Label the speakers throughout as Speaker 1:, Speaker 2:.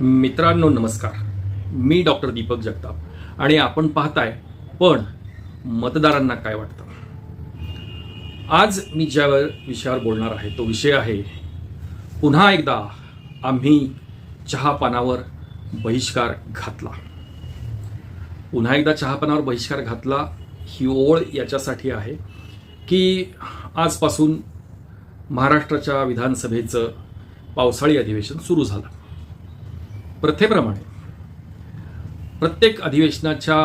Speaker 1: मित्रांनो नमस्कार. मी डॉक्टर दीपक जगताप आणि आपण पाहताय पण मतदारांना काय वाटतं? आज मी ज्या विषयावर बोलणार आहे तो विषय आहे पुन्हा एकदा आम्ही चहापानावर बहिष्कार घातला. पुन्हा एकदा चहापानावर बहिष्कार घातला ही ओळ याच्यासाठी आहे की आजपासून महाराष्ट्राच्या विधानसभेचं पावसाळी अधिवेशन सुरू झालं. प्रथेप्रमाणे प्रत्येक अधिवेशनाच्या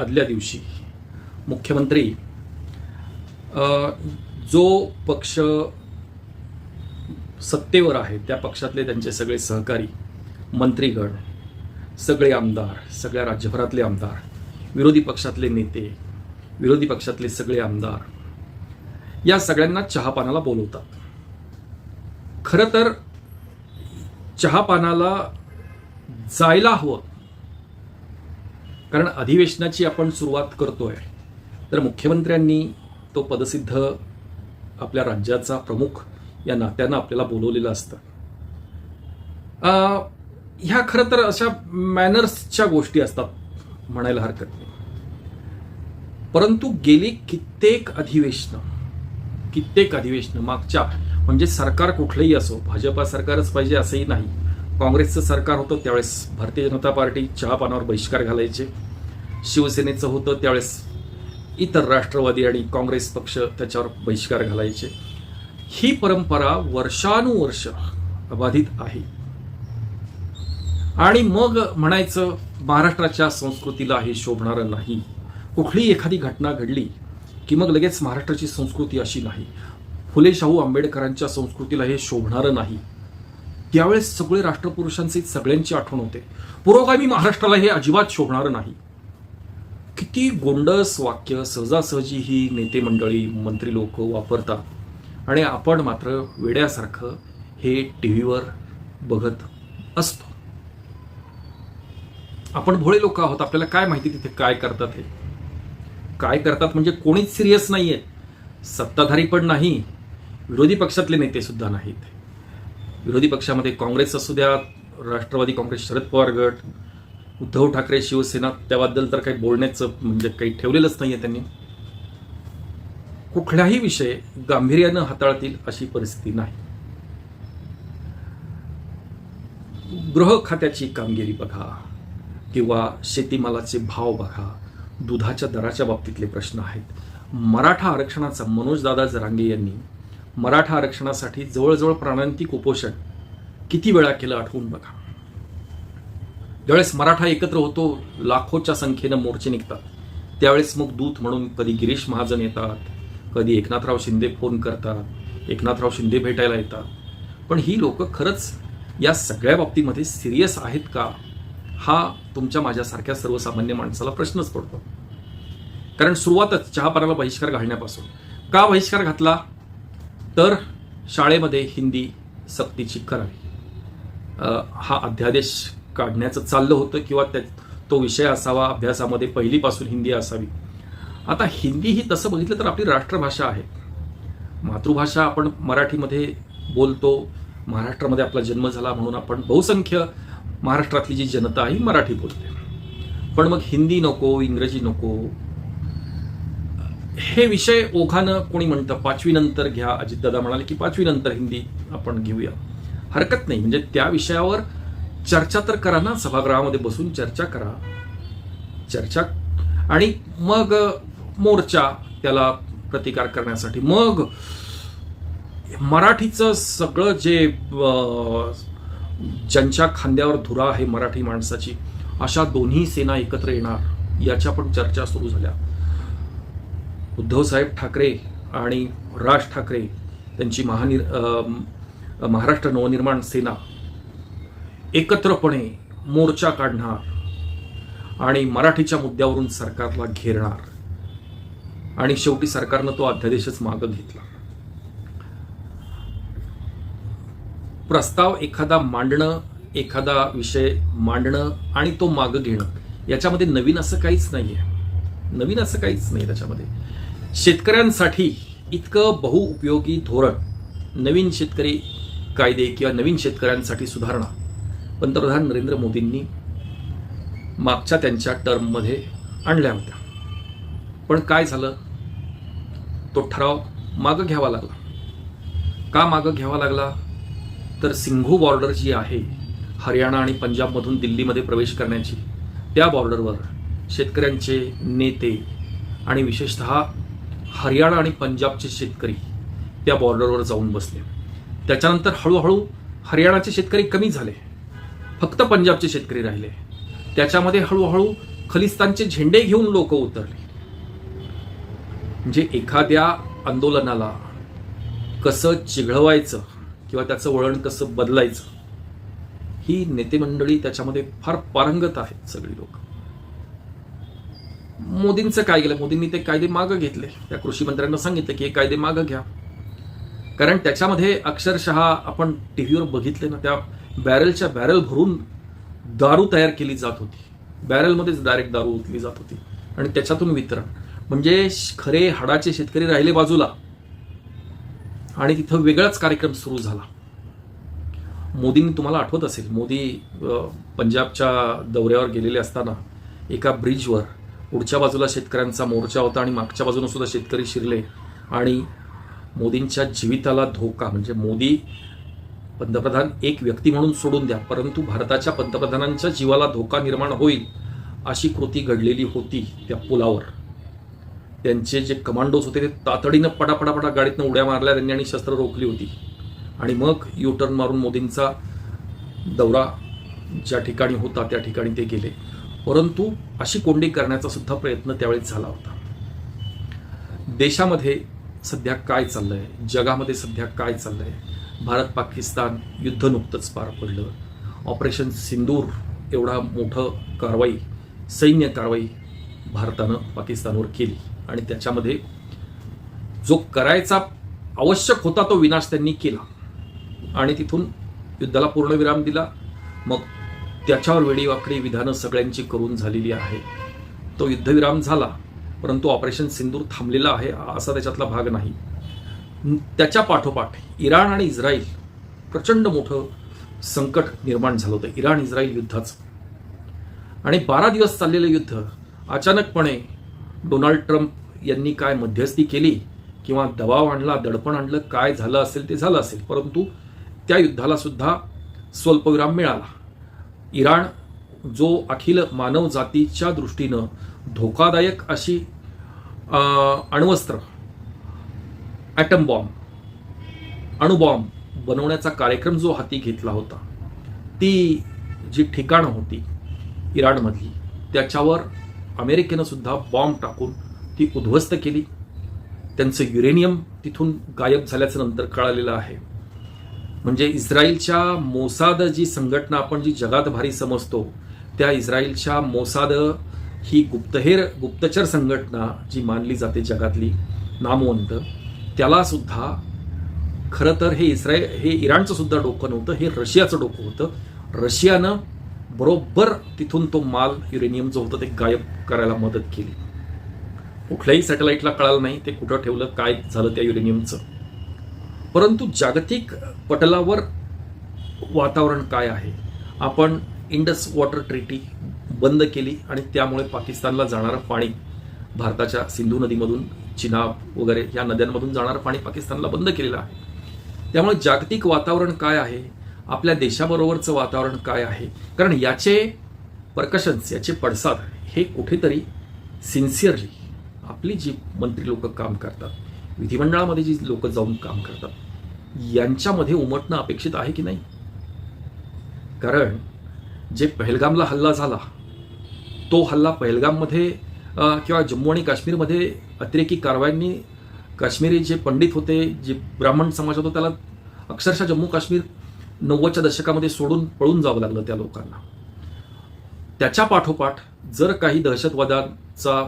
Speaker 1: आदल्या दिवशी मुख्यमंत्री जो पक्ष सत्तेवर आहे त्या पक्षातले त्यांचे सगळे सहकारी मंत्रीगण सगळे आमदार सगळ्या राज्यभरातले आमदार विरोधी पक्षातले नेते विरोधी पक्षातले सगळे आमदार या सगळ्यांना चहापानाला बोलवतात. खरं तर चहापानाला जायला हवं. कारण अधिवेशनाची आपण सुरुवात करतोय. तर मुख्यमंत्र्यांनी तो पदसिद्ध आपल्या राज्याचा प्रमुख या नात्यानं आपल्याला बोलवलेलं असतं. अं, ह्या खरं तर अशा मॅनर्सच्या गोष्टी असतात म्हणायला हरकत नाही. परंतु गेली कित्येक अधिवेशनं कित्येक अधिवेशनं मागच्या म्हणजे सरकार कुठलंही असो भाजपा सरकारच पाहिजे असंही नाही. काँग्रेसचं सरकार होतं त्यावेळेस भारतीय जनता पार्टी चहापानावर बहिष्कार घालायचे. शिवसेनेचं होतं त्यावेळेस इतर राष्ट्रवादी आणि काँग्रेस पक्ष त्याच्यावर बहिष्कार घालायचे. ही परंपरा वर्षानुवर्ष अबाधित आहे. आणि मग म्हणायचं महाराष्ट्राच्या संस्कृतीला हे शोभणारं नाही. कुठली एखादी घटना घडली की मग लगेच महाराष्ट्राची संस्कृती अशी नाही. फुले शाहू आंबेडकरांच्या संस्कृतीला हे शोभणारं नाही. यावेळेस सगळे राष्ट्रपुरुषांचे सगळ्यांची आठवण होते. पुरोगामी महाराष्ट्राला हे अजिबात शोभणारं नाही. किती गोंडस वाक्य सहजासहजी ही नेते मंडळी मंत्री लोक वापरतात. आणि आपण मात्र वेड्यासारखं हे टी व्हीवर बघत असतो. आपण भोळे लोक आहोत. आपल्याला काय माहिती तिथे काय करतात हे? काय करतात म्हणजे कोणीच सिरियस नाहीये. सत्ताधारी पण नाही. विरोधी पक्षातले नेते सुद्धा नाहीत. विरोधी पक्षामध्ये काँग्रेस असू द्या राष्ट्रवादी काँग्रेस शरद पवार गट उद्धव ठाकरे शिवसेना त्याबद्दल तर काही बोलण्याचं म्हणजे काही ठेवलेलंच नाहीये त्यांनी. कुठलाही विषय गांभीर्यानं हाताळतील अशी परिस्थिती नाही. गृह खात्याची कामगिरी बघा किंवा शेतीमालाचे भाव बघा. दुधाच्या दराच्या बाबतीतले प्रश्न आहेत. मराठा आरक्षणाचा मनोजदादा जरांगे यांनी मराठा आरक्षणासाठी जवळजवळ प्राणांतिक उपोषण किती वेळा केलं आठवून बघा. ज्यावेळेस मराठा एकत्र होतो लाखोच्या संख्येनं मोर्चे निघतात. त्यावेळेस मग दूत म्हणून कधी गिरीश महाजन येतात कधी एकनाथराव शिंदे फोन करतात एकनाथराव शिंदे भेटायला येतात. पण ही लोक खरंच या सगळ्या बाबतीमध्ये सिरियस आहेत का? हा तुमच्या माझ्यासारख्या सर्वसामान्य माणसाला प्रश्नच पडतो. कारण सुरुवातच चहापानाला बहिष्कार घालण्यापासून. का बहिष्कार घातला? तर शाळेमध्ये हिंदी सक्तीची करावी. हा अध्यादेश काढण्याचं चाललं होतं किंवा त्या तो विषय असावा अभ्यासामध्ये पहिलीपासून हिंदी असावी. आता हिंदी ही तसं बघितलं तर आपली राष्ट्रभाषा आहे. मातृभाषा आपण मराठीमध्ये बोलतो महाराष्ट्रामध्ये आपला जन्म झाला म्हणून आपण बहुसंख्य महाराष्ट्रातली जी जनता आहे ही मराठी बोलते. पण मग हिंदी नको इंग्रजी नको हे विषय ओघानं कोणी म्हणतं? पाचवी नंतर घ्या. अजितदादा म्हणाले की पाचवी नंतर हिंदी आपण घेऊया. हरकत नाही. म्हणजे त्या विषयावर चर्चा तर करा ना. सभागृहामध्ये बसून चर्चा करा. चर्चा आणि मग मोर्चा त्याला प्रतिकार करण्यासाठी. मग मराठीचं सगळं जे ज्यांच्या खांद्यावर धुरा आहे मराठी माणसाची अशा दोन्ही सेना एकत्र येणार याच्या पण चर्चा सुरू झाल्या. उद्धवसाहेब ठाकरे आणि राज ठाकरे त्यांची महानिर अं, महाराष्ट्र नवनिर्माण सेना एकत्रपणे मोर्चा काढणार आणि मराठीच्या मुद्द्यावरून सरकारला घेरणार. आणि शेवटी सरकारनं तो अध्यादेशच मागं घेतला. प्रस्ताव एखादा मांडणं एखादा विषय मांडणं आणि तो मागं घेणं याच्यामध्ये नवीन असं काहीच नाही आहे नवीन असं काहीच नाही त्याच्यामध्ये. शेतकऱ्यांसाठी इतकं बहुउपयोगी धोरण नवीन शेतकरी कायदे किंवा नवीन शेतकऱ्यांसाठी सुधारणा पंतप्रधान नरेंद्र मोदींनी मागच्या त्यांच्या टर्ममध्ये आणल्या होत्या. पण काय झालं? तो ठराव मागं घ्यावा लागला. का मागं घ्यावा लागला? तर सिंघू बॉर्डर जी आहे हरियाणा आणि पंजाबमधून दिल्लीमध्ये प्रवेश करण्याची त्या बॉर्डरवर शेतकऱ्यांचे नेते आणि विशेषतः हरियाणा आणि पंजाबचे शेतकरी त्या बॉर्डरवर जाऊन बसले. त्याच्यानंतर हळूहळू हरियाणाचे शेतकरी कमी झाले. फक्त पंजाबचे शेतकरी राहिले. त्याच्यामध्ये हळूहळू खलिस्तानचे झेंडे घेऊन लोक उतरले. म्हणजे एखाद्या आंदोलनाला कसं चिघळवायचं किंवा त्याचं वळण कसं बदलायचं ही नेते मंडळी त्याच्यामध्ये फार पारंगत आहेत सगळी लोक. मोदींचं काय केलं मोदींनी ते कायदे मागं घेतले. त्या कृषी मंत्र्यांना सांगितलं की हे कायदे मागं घ्या. कारण त्याच्यामध्ये अक्षरशः आपण टी व्हीवर बघितले ना त्या बॅरलच्या बॅरल भरून दारू तयार केली जात होती. बॅरलमध्येच डायरेक्ट दारू ओतली जात होती. आणि त्याच्यातून वितरण. म्हणजे खरे हाडाचे शेतकरी राहिले बाजूला. आणि तिथं वेगळाच कार्यक्रम सुरू झाला. मोदींनी तुम्हाला आठवत असेल मोदी पंजाबच्या दौऱ्यावर गेलेले असताना एका ब्रिजवर पुढच्या बाजूला शेतकऱ्यांचा मोर्चा होता आणि मागच्या बाजूनं सुद्धा शेतकरी शिरले. आणि मोदींच्या जीविताला धोका म्हणजे मोदी पंतप्रधान एक व्यक्ती म्हणून सोडून द्या परंतु भारताच्या पंतप्रधानांच्या जीवाला धोका निर्माण होईल अशी कृती घडलेली होती त्या पुलावर. त्यांचे जे कमांडोज होते ते तातडीनं पटापटापटा गाडीतनं उड्या मारल्या त्यांनी आणि शस्त्र रोखली होती. आणि मग यू टर्न मारून मोदींचा दौरा ज्या ठिकाणी होता त्या ठिकाणी ते गेले. परंतु अशी कोंडी करण्याचा सुद्धा प्रयत्न त्यावेळेस झाला होता. देशामध्ये सध्या काय चाललंय? जगामध्ये सध्या काय चाललंय? भारत पाकिस्तान युद्ध नुकतंच पार पडलं. ऑपरेशन सिंदूर एवढा मोठं कारवाई सैन्य कारवाई भारतानं पाकिस्तानवर केली. आणि त्याच्यामध्ये जो करायचा आवश्यक होता तो विनाश त्यांनी केला. आणि तिथून युद्धाला पूर्णविराम दिला. मग त्याच्यावर वेडीवाकडी विधानं सगळ्यांची करून झालेली आहे. तो युद्धविराम झाला परंतु ऑपरेशन सिंदूर थांबलेला आहे असा त्याच्यातला भाग नाही. त्याच्या पाठोपाठ इराण आणि इस्रायल प्रचंड मोठं संकट निर्माण झालं होतं. इराण इस्रायल युद्धाचं. आणि बारा दिवस चाललेलं युद्ध अचानकपणे डोनाल्ड ट्रम्प यांनी काय मध्यस्थी केली किंवा दबाव आणला दडपण आणलं काय झालं असेल ते झालं असेल परंतु त्या युद्धाला सुद्धा स्वल्पविराम मिळाला. इराण जो अखिल मानवजातीच्या दृष्टीनं धोकादायक अशी अण्वस्त्र ॲटम बॉम्ब अणुबॉम्ब बनवण्याचा कार्यक्रम जो हाती घेतला होता ती जी ठिकाणं होती इराणमधली त्याच्यावर अमेरिकेनं सुद्धा बॉम्ब टाकून ती उद्ध्वस्त केली. त्यांचं युरेनियम तिथून गायब झाल्याचं नंतर कळालेलं आहे. म्हणजे इस्रायलच्या मोसाद जी संघटना आपण जी जगात भारी समजतो त्या इस्रायलच्या मोसाद ही गुप्तहेर गुप्तचर संघटना जी मानली जाते जगातली नामवंत त्यालासुद्धा खरं तर हे इस्रायल हे इराणचं सुद्धा डोकं नव्हतं हे रशियाचं डोकं होतं. रशियानं बरोबर तिथून तो माल युरेनियम जो होतं ते गायब करायला मदत केली. कुठल्याही सॅटेलाईटला कळालं नाही ते कुठं ठेवलं काय झालं त्या युरेनियमचं. परंतु जागतिक पटलावर वातावरण काय आहे? आपण इंडस वॉटर ट्रीटी बंद केली आणि त्यामुळे पाकिस्तानला जाणारं पाणी भारताच्या सिंधू नदीमधून चिनाब वगैरे या नद्यांमधून जाणारं पाणी पाकिस्तानला बंद केलेलं आहे. त्यामुळे जागतिक वातावरण काय आहे? आपल्या देशाबरोबरचं वातावरण काय आहे? कारण याचे प्रकशन्स याचे पडसाद हे कुठेतरी सिन्सिअरली आपली जी मंत्री लोक काम करतात विधिमंडळामध्ये जी लोक जाऊन काम करतात यांच्यामध्ये उमटणं अपेक्षित आहे की नाही? कारण जे पहलगामला हल्ला झाला तो हल्ला पहलगाममध्ये किंवा जम्मू आणि काश्मीरमध्ये अतिरेकी कारवायांनी काश्मीरी जे पंडित होते जे ब्राह्मण समाज होता त्याला अक्षरशः जम्मू काश्मीर नव्वदच्या दशकामध्ये सोडून पळून जावं लागलं त्या लोकांना. त्याच्या पाठोपाठ जर काही दहशतवाद्यांचा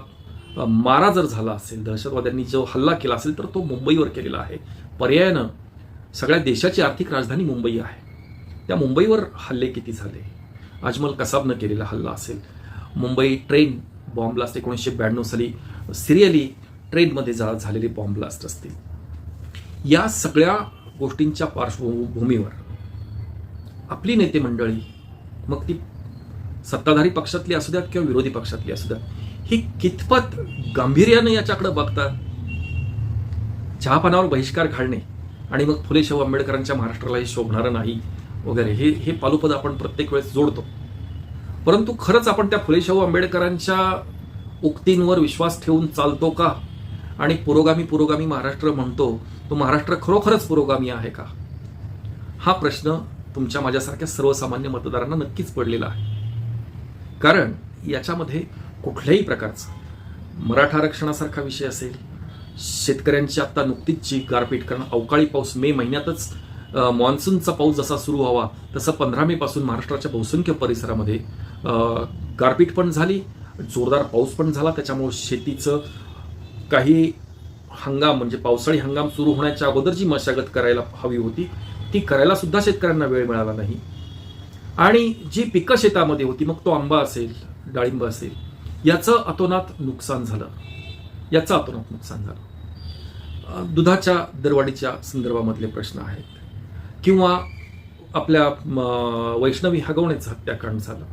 Speaker 1: मारा जर झाला असेल दहशतवाद्यांनी जो हल्ला केला असेल तर तो मुंबईवर केलेला आहे. पर्यायानं सगळ्या देशाची आर्थिक राजधानी मुंबई आहे. त्या मुंबईवर हल्ले किती झाले? अजमल कसाबनं केलेला हल्ला असेल. मुंबई ट्रेन बॉम्ब ब्लास्ट एकोणीसशे ब्याण्णव साली सिरियली ट्रेनमध्ये जा झालेले बॉम्ब ब्लास्ट असतील या सगळ्या गोष्टींच्या पार्श्वभूमीवर आपली नेते मंडळी मग ती सत्ताधारी पक्षातली असू द्यात किंवा विरोधी पक्षातली असू द्यात ही कितपत गांभीर्यानं याच्याकडे बघतात चहापानावर बहिष्कार घालणे आणि मग फुले शाहू आंबेडकरांच्या महाराष्ट्राला हे शोभणारं नाही वगैरे हे हे पालुपद आपण प्रत्येक वेळेस जोडतो. परंतु खरंच आपण त्या फुले शाहू आंबेडकरांच्या उक्तींवर विश्वास ठेवून चालतो का? आणि पुरोगामी पुरोगामी महाराष्ट्र म्हणतो तो महाराष्ट्र खरोखरच पुरोगामी आहे का? हा प्रश्न तुमच्या माझ्यासारख्या सर्वसामान्य मतदारांना नक्कीच पडलेला आहे. कारण याच्यामध्ये कुठल्याही प्रकारचं मराठा आरक्षणासारखा विषय असेल शेतकऱ्यांची आत्ता नुकतीच जी गारपीट कारण अवकाळी पाऊस मे महिन्यातच मॉन्सूनचा मान्सूनचा पाऊस जसा सुरू व्हावा तसं पंधरा मे पासून महाराष्ट्राच्या बहुसंख्य परिसरामध्ये गारपीट पण झाली जोरदार पाऊस पण झाला. त्याच्यामुळे शेतीचं काही हंगाम म्हणजे पावसाळी हंगाम सुरू होण्याच्या अगोदर जी मशागत करायला हवी होती ती करायला सुद्धा शेतकऱ्यांना वेळ मिळाला नाही. आणि जी पिकं शेतामध्ये होती मग तो आंबा असेल डाळिंब असेल याचं अतोनात नुकसान झालं. याचं अतोनात नुकसान झालं. दुधाच्या दरवाढीच्या संदर्भामधले प्रश्न आहेत. किंवा आपल्या वैष्णवी हगवण्याचं हत्याकांड झालं.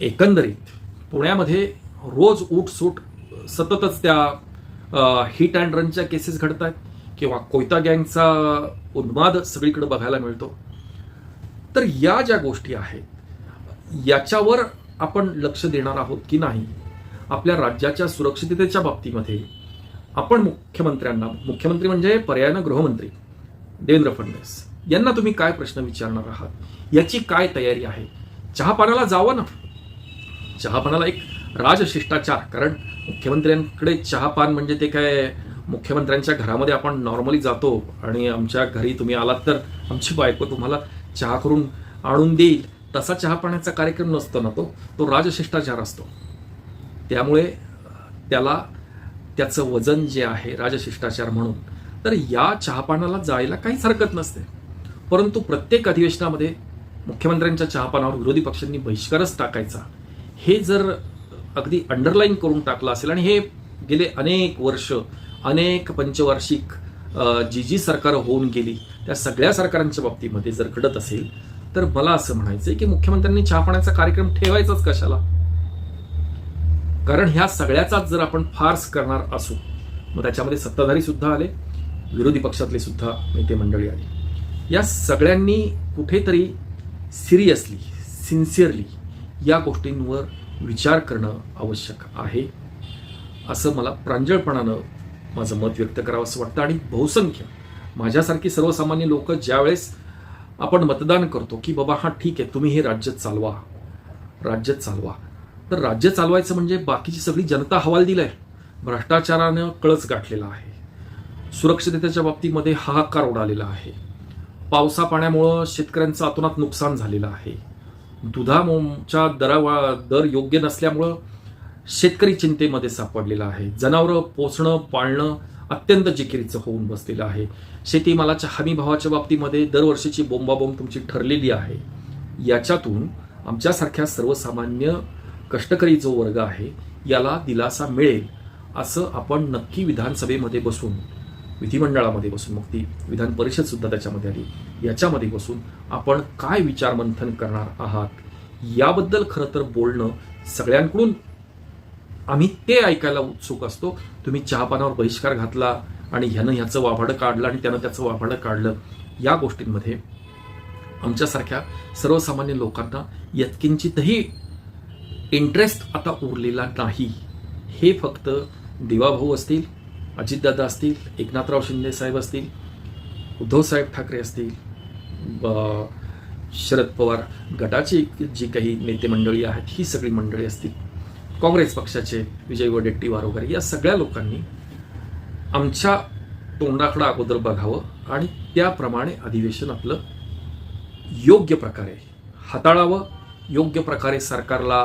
Speaker 1: एकंदरीत पुण्यामध्ये रोज उठसूट सततच त्या हिट अँड रनच्या केसेस घडत आहेत किंवा कोयता गँगचा उन्माद सगळीकडे बघायला मिळतो. तर या ज्या गोष्टी आहेत याच्यावर आपण लक्ष देणार आहोत की नाही? आपल्या राज्याच्या सुरक्षिततेच्या बाबतीमध्ये आपण मुख्यमंत्र्यांना मुख्यमंत्री म्हणजे पर्यायानं गृहमंत्री देवेंद्र फडणवीस यांना तुम्ही काय प्रश्न विचारणार आहात? याची काय तयारी आहे? चहापानाला जावं ना. चहापानाला एक राजशिष्टाचार कारण मुख्यमंत्र्यांकडे चहापान म्हणजे ते काय मुख्यमंत्र्यांच्या घरामध्ये आपण नॉर्मली जातो आणि आमच्या घरी तुम्ही आलात तर आमची बायको तुम्हाला चहा करून आणून देईल. तसा चहा पाण्याचा कार्यक्रम नसतो ना तो तो राजशिष्टाचार असतो. त्यामुळे त्याला त्याचं वजन जे आहे राजशिष्टाचार म्हणून तर या चहापानाला जायला काहीच हरकत नसते. परंतु प्रत्येक अधिवेशनामध्ये मुख्यमंत्र्यांच्या चहापानावर विरोधी पक्षांनी बहिष्कारच टाकायचा. हे जर अगदी अंडरलाईन करून टाकलं असेल आणि हे गेले अनेक वर्ष अनेक पंचवार्षिक जी जी सरकारं होऊन गेली त्या सगळ्या सरकारांच्या बाबतीमध्ये जर घडत असेल तर मला असं म्हणायचंय की मुख्यमंत्र्यांनी चहापाण्याचा कार्यक्रम ठेवायचाच कशाला? कारण ह्या सगळ्याचाच जर आपण फार्स करणार असू मग त्याच्यामध्ये सत्ताधारी सुद्धा आले विरोधी पक्षातले सुद्धा नेते मंडळी आली. या सगळ्यांनी कुठेतरी सिरियसली सिन्सिअरली या गोष्टींवर विचार करणं आवश्यक आहे असं मला प्रांजळपणानं माझं मत व्यक्त करावं असं वाटतं. आणि बहुसंख्य माझ्यासारखी सर्वसामान्य लोक ज्यावेळेस आपण मतदान करतो की बाबा हा ठीक आहे तुम्ही हे राज्य चालवा. राज्य चालवा. तर राज्य चालवायचं म्हणजे बाकीची सगळी जनता हवाल दिलाय. भ्रष्टाचारानं कळच गाठलेला आहे. सुरक्षिततेच्या बाबतीमध्ये हाहाकार उडालेला आहे. पावसा पाण्यामुळं शेतकऱ्यांचं अतोनात नुकसान झालेलं आहे. दुधाच्या दरावा दर योग्य नसल्यामुळं शेतकरी चिंतेमध्ये सापडलेला आहे. जनावरं पोसणं पाळणं अत्यंत जिकिरीचं होऊन बसलेलं आहे. शेतीमालाच्या हमीभावाच्या बाबतीमध्ये दरवर्षीची बोंबाबोंब तुमची ठरलेली आहे. याच्यातून आमच्यासारख्या सर्वसामान्य कष्टकरी जो वर्ग आहे याला दिलासा मिळेल असं आपण नक्की विधानसभेमध्ये बसून विधिमंडळामध्ये बसून मग ती विधान परिषदसुद्धा त्याच्यामध्ये आली. याच्यामध्ये बसून आपण काय विचारमंथन करणार आहात? याबद्दल खरं तर बोलणं सगळ्यांकडून आम्ही ते ऐकायला उत्सुक असतो. तुम्ही चहापानावर बहिष्कार घातला आणि ह्यानं ह्याचं वाभाडं काढलं आणि त्यानं त्याचं वाभाडं काढलं. या गोष्टींमध्ये आमच्यासारख्या सर्वसामान्य लोकांना यत्किंचितही इंटरेस्ट आता उरलेला नाही. हे फक्त देवाभाऊ असतील अजितदादा असतील एकनाथराव शिंदे साहेब असतील उद्धवसाहेब ठाकरे असतील ब- शरद पवार गटाची जी काही नेते मंडळी आहेत ही सगळी मंडळी असतील. काँग्रेस पक्षाचे विजय वडेट्टीवार वगैरे या सगळ्या लोकांनी आमच्या तोंडाकडं अगोदर बघावं आणि त्याप्रमाणे अधिवेशन आपलं योग्य प्रकारे हाताळावं योग्य प्रकारे सरकारला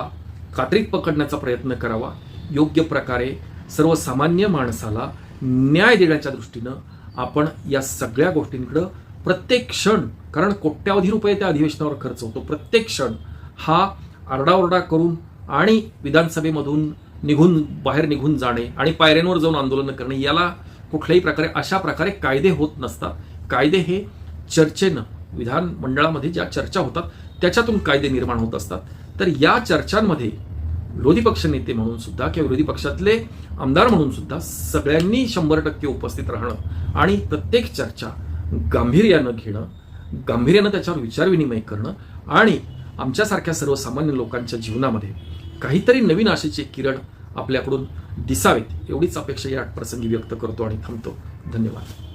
Speaker 1: कात्रीत पकडण्याचा प्रयत्न करावा योग्य प्रकारे सर्वसामान्य माणसाला न्याय देण्याच्या दृष्टीनं आपण या सगळ्या गोष्टींकडं प्रत्येक क्षण कारण कोट्यावधी रुपये त्या अधिवेशनावर खर्च होतो प्रत्येक क्षण हा आरडाओरडा करून आणि विधानसभेमधून निघून बाहेर निघून जाणे आणि पायऱ्यांवर जाऊन आंदोलन करणे याला कुठल्याही प्रकारे अशा प्रकारे कायदे होत नसतात. कायदे हे चर्चेनं विधान मंडळामध्ये ज्या चर्चा होतात त्याच्यातून कायदे निर्माण होत असतात. तर या चर्चांमध्ये विरोधी पक्ष नेते म्हणून सुद्धा किंवा विरोधी पक्षातले आमदार म्हणून सुद्धा सगळ्यांनी शंभर टक्के उपस्थित राहणं आणि प्रत्येक चर्चा गांभीर्यानं घेणं गांभीर्यानं त्याच्यावर विचारविनिमय करणं आणि आमच्यासारख्या सर्वसामान्य लोकांच्या जीवनामध्ये काहीतरी नवीन आशेचे किरण आपल्याकडून दिसावेत एवढीच अपेक्षा या प्रसंगी व्यक्त करतो आणि थांबतो. धन्यवाद.